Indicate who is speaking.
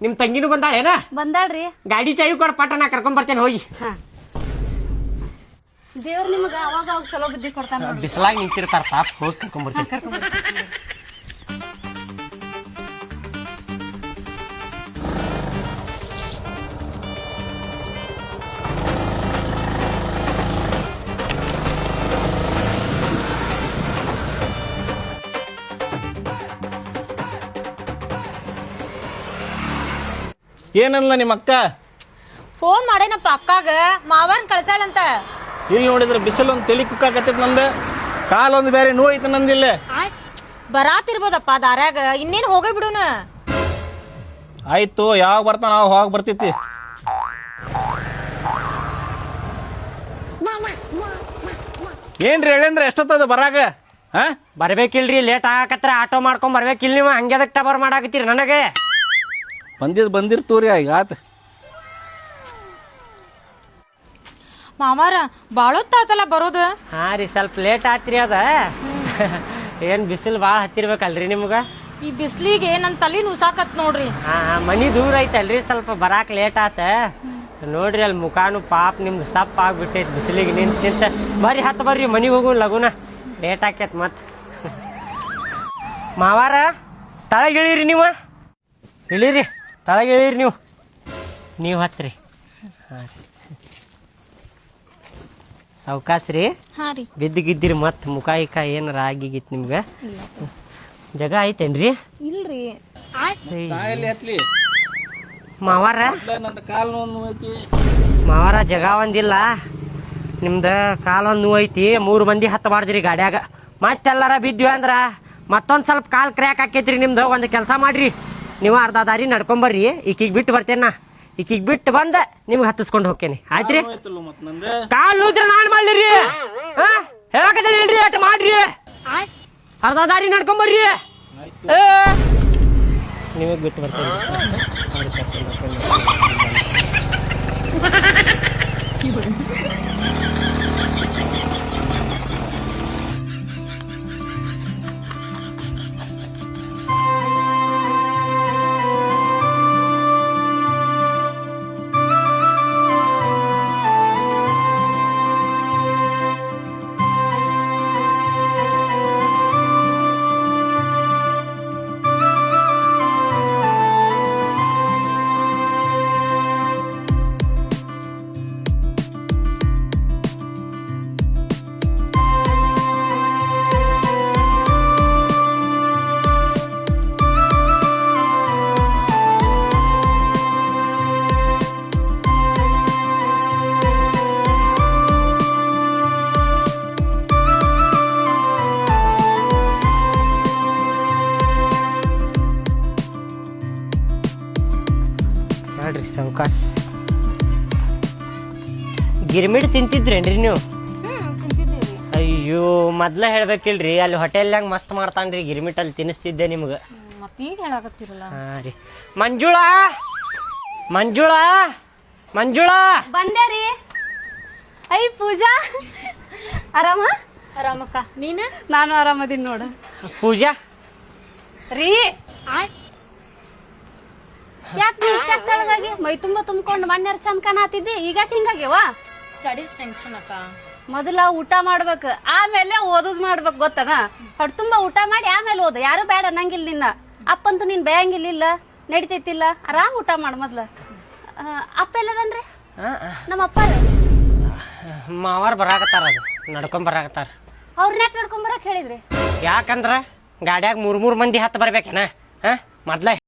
Speaker 1: ನಿಮ್ ತಂಗಿನೂ ಬಂದಾಳೇನ?
Speaker 2: ಬಂದಾಳ್ರಿ.
Speaker 1: ಗಾಡಿ ಚಾಯಿ ಕೊಡ ಪಟ್ಟ ನಾ ಕರ್ಕೊಂಡ್ ಬರ್ತೇನೆ ಹೋಗಿ.
Speaker 2: ದೇವ್ರ ನಿಮ್ಗೆ ಅವಾಗ ಅವಾಗ ಚಲೋ ಬುದ್ಧಿ ಕೊಡ್ತಾನ ಬಿಸಿಲಾಗಿ
Speaker 1: ಬಿಸಲಾಗಿ ನಿಂತಿರ್ತಾರ ಪಾಪ ಹೋಗಿ ಕರ್ಕೊಂಡ್ ಬರ್ತೇನೆ.
Speaker 3: ಏನಲ್ಲ ನಿಮ್ಮ ಅಕ್ಕ?
Speaker 4: ಫೋನ್ ಮಾಡೇನಪ್ಪ ಅಕ್ಕಾಗ? ಮಾವನ್ ಕಳ್ಸಾಳಂತ.
Speaker 3: ಇಲ್ಲಿ ನೋಡಿದ್ರೆ ಬಿಸಿಲು ಒಂದು ತಲೆ ಕುಕ್ಕಾಕತ್ತೈತೆ ನಂದು. ಕಾಲೊಂದು ಬೇರೆ ನೋಯ್ತು ಐತೆ ನಂದಿಲ್ಲ
Speaker 4: ಬರಾತಿರ್ಬೋದಪ್ಪ ದಾರ್ಯಾಗ. ಇನ್ನೇನು ಹೋಗೇ ಬಿಡೋಣ
Speaker 3: ಆಯ್ತು ಯಾವಾಗ ಬರ್ತಾನ ಅವಾಗ ಹೋಗಿ ಬರ್ತೈತಿ. ಏನ್ರಿ ಹೇಳಂದ್ರೆ ಎಷ್ಟೊತ್ತದ ಬರಾಗ? ಹಾ
Speaker 1: ಬರ್ಬೇಕಿಲ್ರಿ ಲೇಟ್ ಆಗಕತ್ರ ಆಟೋ ಮಾಡ್ಕೊಂಡ್ ಬರ್ಬೇಕಿಲ್ ನೀವು. ಹಂಗೇದಕ್ಕೆ ಟಬರ್ ಮಾಡಾಕತ್ತೀರಿ ನನಗೆ.
Speaker 3: ಬಂದಿದ್ ಬಂದಿರ್ತೂರಿ ಈಗ ಆತ.
Speaker 4: ಮಾವಾರ ಬಾಳೊತ್ತಾತಲ್ಲ ಬರೋದು?
Speaker 1: ಹಾ ರೀ ಸ್ವಲ್ಪ ಲೇಟ್ ಆತ್ರಿ ಅದ. ಏನ್ ಬಿಸಿಲು ಭಾಳ ಹತ್ತಿರ್ಬೇಕಲ್ರಿ ನಿಮ್ಗ?
Speaker 4: ಈ ಬಿಸ್ಲಿಗೆ ನನ್ನ ತಲೆ ನುಸಾಕತ್ ನೋಡ್ರಿ.
Speaker 1: ಹಾ ಹಾ, ಮನಿ ದೂರ ಐತಲ್ರಿ ಸ್ವಲ್ಪ ಬರಾಕ್ ಲೇಟ್ ಆತ. ನೋಡ್ರಿ ಅಲ್ಲಿ ಮುಖಾನು ಪಾಪ ನಿಮ್ದು ಸಪ್ ಆಗ್ಬಿಟ್ಟೈತಿ ಬಿಸಿಲಿಗೆ ನಿಂತ ನಿಂತ. ಬರ್ರಿ ಹತ್ತು ಬರ್ರಿ ಮನಿಗೆ ಹೋಗು ಲಗುನ. ಲೇಟ್ ಆಕೇತ್ ಮತ್. ಮಾವಾರ ತಳಗಿಳಿರಿ ನೀವ ನೀವು? ಇಳೀರಿ. ತಳಗ್ ಇಳೀರಿ ನೀವು. ನೀವು ಹತ್ರಿ. ಹಾಂ ರೀ. ಸಾವ್ಕಾಸ್ ರೀ
Speaker 4: ಹಾ ರೀ.
Speaker 1: ಬಿದ್ದು ಗಿದ್ದಿರಿ ಮತ್ತೆ ಮುಖ ಇಕ ಏನಾರ ಆಗಿಗಿತ್ತು ನಿಮ್ಗೆ? ಜಗ ಐತೇನ್ರಿ
Speaker 4: ಇಲ್ರಿ.
Speaker 3: ಹತ್ಲಿ?
Speaker 1: ಮಾವಾರ?
Speaker 3: ನಂದು ಕಾಲು ನೋವು ಐತಿ.
Speaker 1: ಮಾವಾರ ಜಗ ಒಂದಿಲ್ಲ. ನಿಮ್ದು ಕಾಲೊಂದು ನೋವು ಐತಿ. ಮೂರು ಮಂದಿ ಹತ್ತಬಾರ್ದ್ರಿ ಗಾಡ್ಯಾಗ. ಮತ್ತೆಲ್ಲಾರ ಬಿದ್ವಿ ಅಂದ್ರ ಮತ್ತೊಂದು ಸ್ವಲ್ಪ ಕಾಲು ಕ್ರ್ಯಾಕ್ ಆಕೈತ್ರಿ ನಿಮ್ದು. ಒಂದು ಕೆಲಸ ಮಾಡ್ರಿ. ನೀವು ಅರ್ಧ ದಾರಿ ನಡ್ಕೊಂಬರ್ರಿ. ಈಕಿಗೆ ಬಿಟ್ಟು ಬರ್ತೇನೆ ನಾ. ಈಕಿಗೆ ಬಿಟ್ಟು ಬಂದ ನಿಮ್ಗೆ ಹತ್ತಿಸ್ಕೊಂಡು ಹೋಗ್ತೇನೆ. ಆಯ್ತ್ರಿ? ಕಾಲು ನೂದ್ರ ನಾನ್ ಮಾಡ್ಲಿರಿ. ಹಾ? ಹೇಳಕತ್ತೇನೆ ಹೇಳ್ರಿ ಅಟ್ ಮಾಡ್ರಿ. ಅರ್ಧ ದಾರಿ ನಡ್ಕೊಂಬರ್ರಿ. ಬರ್ರಿ ನಿಮಗೆ ಬಿಟ್ಟು ಬರ್ತೇನೆ. ಸಾವ್ಕಾಸ್ ಗಿರ್ಮಿಡ್ ತಿಂತಿದ್ರೇನ್ರಿ ನೀವು? ಅಯ್ಯೋ ಮೊದ್ಲ ಹೇಳ್ಬೇಕಿಲ್ರಿ ಅಲ್ಲಿ ಹೋಟೆಲ್ನಾಗ ಮಸ್ತ್ ಮಾಡ್ತಾನ್ರಿ ಗಿರ್ಮಿಟ್ ಅಲ್ಲಿ ತಿನ್ನಿಸ್ತಿದ್ದೆ ನಿಮ್ಗ.
Speaker 4: ಮಂಜುಳ ಈಗ ಮಂಜುಳ
Speaker 1: ಹಾ ರೀ. ಮಂಜುಳಾ? ಮಂಜುಳಾ? ಮಂಜುಳಾ?
Speaker 2: ಬಂದೆ ರೀ. ಐ ಪೂಜಾ. ಆರಾಮ?
Speaker 4: ಆರಾಮಕ್ಕ. ನೀನ?
Speaker 2: ನಾನು ಆರಾಮದೀನಿ ನೋಡ.
Speaker 1: ಪೂಜಾ?
Speaker 2: ರೀ. ಯಾಕೆ ತೆಳಗಾಗಿ ಮೈ ತುಂಬ ತುಂಬ್ಕೊಂಡು ಮನ್ಯಾರ ಚಂದ ಕಾಣತಿದ್ದಿ ಈಗ ಹಿಂಗಾಗ್ಯವ?
Speaker 4: ಸ್ಟಡೀಸ್ ಟೆನ್ಷನ್ ಅಕ್ಕ.
Speaker 2: ಮೊದಲ ಊಟ ಮಾಡ್ಬೇಕು ಆಮೇಲೆ ಓದೋದ್ ಮಾಡ್ಬೇಕು ಗೊತ್ತದ? ಹೊಟ್ಟೆ ತುಂಬಾ ಊಟ ಮಾಡಿ ಆಮೇಲೆ ಓದ. ಯಾರು ಬೇಡ ನಂಗಿಲ್ಲ ನಿನ್ನ. ಅಪ್ಪಂತೂ ನೀನ್ ಬೇಯಂಗಿಲ್ಲ ನಡಿತೈತಿಲ್ಲ. ಆರಾಮ್ ಊಟ ಮಾಡು ಮೊದ್ಲ. ಅಪ್ಪ ಎಲ್ಲದನ್ರಿ? ನಮ್ಮ ಅಪ್ಪ
Speaker 1: ಮಾವಾರ ಬರಾಕತ್ತಾರ ಅದು ನಡ್ಕೊಂಡ್ ಬರಾಕತ್ತಾರ.
Speaker 2: ಅವ್ರನ್ನ ಯಾಕೆ ನಡ್ಕೊಂಬರಕ್ ಹೇಳಿದ್ರಿ?
Speaker 1: ಯಾಕಂದ್ರ ಗಾಡ್ಯಾಗ ಮೂರ್ ಮೂರ್ ಮಂದಿ ಹತ್ತು ಬರ್ಬೇಕೇನ? ಹ ಮೊದ್ಲ